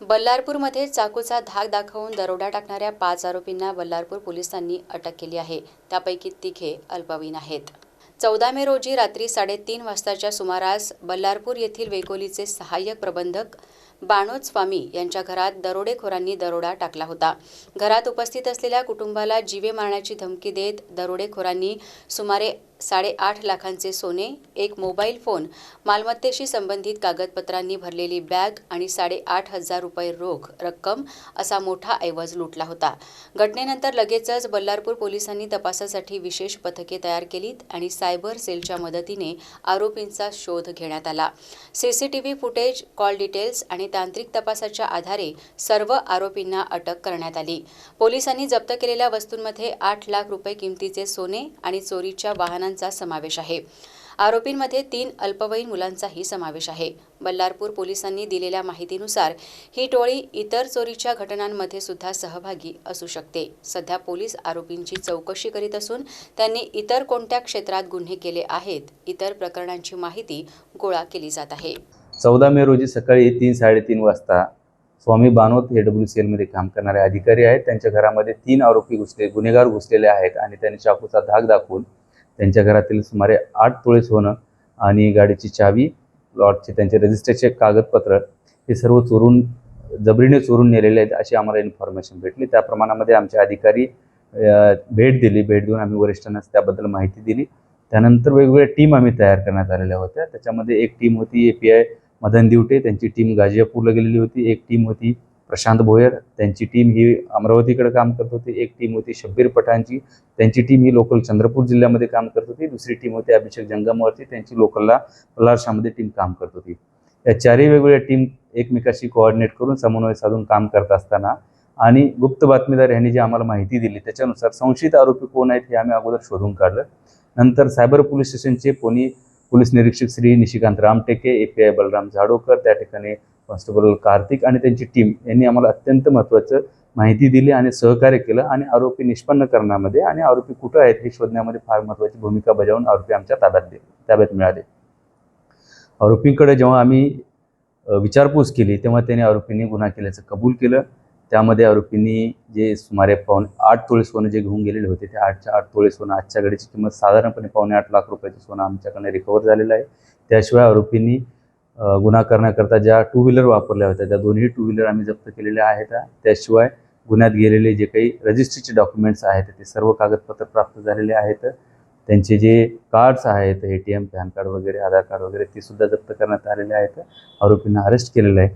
बल्लारपूरमध्ये चाकूचा धाक दाखवून दरोडा टाकणाऱ्या पाच आरोपींना बल्लारपूर पोलिसांनी अटक केली आहे. त्यापैकी तिघे अल्पवयीन आहेत. चौदा मे रोजी रात्री साडेतीन वाजताच्या सुमारास बल्लारपूर येथील वेकोलीचे सहाय्यक प्रबंधक बाणोद स्वामी यांच्या घरात दरोडेखोरांनी दरोडा टाकला होता. घरात उपस्थित असलेल्या कुटुंबाला जीवे मारण्याची धमकी देत दरोडेखोरांनी सुमारे साडेआठ लाखांचे सोने एक मोबाईल फोन मालमत्तेशी संबंधित कागदपत्रांनी भरलेली बॅग आणि साडेआठ हजार रुपये रोख रक्कम असा मोठा ऐवज लुटला होता. घटनेनंतर लगेचच बल्लारपूर पोलिसांनी तपासासाठी विशेष पथके तयार केलीत आणि सायबर सेलच्या मदतीने आरोपींचा शोध घेण्यात आला. सीसीटीव्ही फुटेज कॉल डिटेल्स आणि तांत्रिक तपासाच्या आधारे सर्व आरोपींना अटक करण्यात आली. पोलिसांनी जप्त केलेल्या वस्तूंमध्ये आठ लाख रुपये किमतीचे सोने आणि चोरीच्या वाहनांचा समावेश आहे. आरोपींमध्ये तीन अल्पवयीन मुलांचाही समावेश आहे. बल्लारपूर पोलिसांनी दिलेल्या माहितीनुसार ही टोळी इतर चोरीच्या घटनांमध्ये सुद्धा सहभागी असू शकते. सध्या पोलीस आरोपींची चौकशी करीत असून त्यांनी इतर कोणत्या क्षेत्रात गुन्हे केले आहेत इतर प्रकरणांची माहिती गोळा केली जात आहे. चौदा मे रोजी सकाळी तीन साडेतीन वाजता स्वामी बानोत हे डब्ल्यू सी एलमध्ये काम करणारे अधिकारी आहेत. त्यांच्या घरामध्ये तीन आरोपी घुसले गुन्हेगार घुसलेले आहेत आणि त्यांनी चाकूचा धाक दाखवून त्यांच्या घरातील सुमारे आठ तोळे सोनं आणि गाडीची चावी लॉटचे त्यांचे रजिस्टरचे कागदपत्र हे सर्व चोरून जबरीने चोरून नेलेले आहेत अशी आम्हाला इन्फॉर्मेशन भेटली. त्या प्रमाणामध्ये आमचे अधिकारी भेट दिली. भेट देऊन आम्ही वरिष्ठांना त्याबद्दल माहिती दिली. त्यानंतर वेगवेगळ्या टीम आम्ही तयार करण्यात आलेल्या होत्या. त्याच्यामध्ये एक टीम होती A P I Madan Diwate त्यांची टीम गाजियापूरला गेलेली होती. एक टीम होती प्रशांत भोयर त्यांची टीम ही अमरावतीकडे काम करत होती. एक टीम होती शब्बीर पठाणची त्यांची टीम ही लोकल चंद्रपूर जिल्ह्यामध्ये काम करत होती. दुसरी टीम होती अभिषेक जंगमवरती त्यांची लोकलला पलारशामध्ये टीम काम करत होती. या चारही वेगवेगळ्या टीम एकमेकाशी कोऑर्डिनेट करून समन्वय साधून काम करत असताना आणि गुप्त बातमीदार यांनी जी आम्हाला माहिती दिली त्याच्यानुसार संशयित आरोपी कोण आहेत हे आम्ही अगोदर शोधून काढलं. नंतर सायबर पोलीस स्टेशनचे कोणी पोलीस निरीक्षक Shri Nishikant Ramteke A P I Balram Zadokar त्या ठिकाणी कॉन्स्टेबल कार्तिक आणि त्यांची टीम यांनी आम्हाला अत्यंत महत्त्वाचं माहिती दिली आणि सहकार्य केलं आणि आरोपी निष्पन्न करण्यामध्ये आणि आरोपी कुठं आहेत हे शोधण्यामध्ये फार महत्त्वाची भूमिका बजावून आरोपी आमच्या ताब्यात दे ताब्यात मिळाले. आरोपींकडे जेव्हा आम्ही विचारपूस केली तेव्हा त्यांनी आरोपींनी गुन्हा केल्याचं कबूल केलं. त्यामध्ये आरोपींनी जे सुमारे पावणे आठ तोळे सोनं जे घेऊन गेलेले होते ते आठच्या आठ तोळे सोनं आजच्या घडीची किंमत साधारणपणे पावणे आठ लाख रुपयाचं सोनं आमच्याकडे रिकवर झालेलं आहे. त्याशिवाय आरोपींनी गुन्हा करण्याकरता ज्या टू व्हीलर वापरल्या होत्या त्या दोन्ही टू व्हीलर आम्ही जप्त केलेल्या आहेत. त्याशिवाय गुन्ह्यात गेलेले जे काही रजिस्ट्रीचे डॉक्युमेंट्स आहेत ते सर्व कागदपत्र प्राप्त झालेले आहेत. त्यांचे जे कार्ड्स आहेत A T M pan card वगैरे आधार कार्ड वगैरे ते सुद्धा जप्त करण्यात आलेले आहेत. आरोपींना अरेस्ट केलेलं आहे.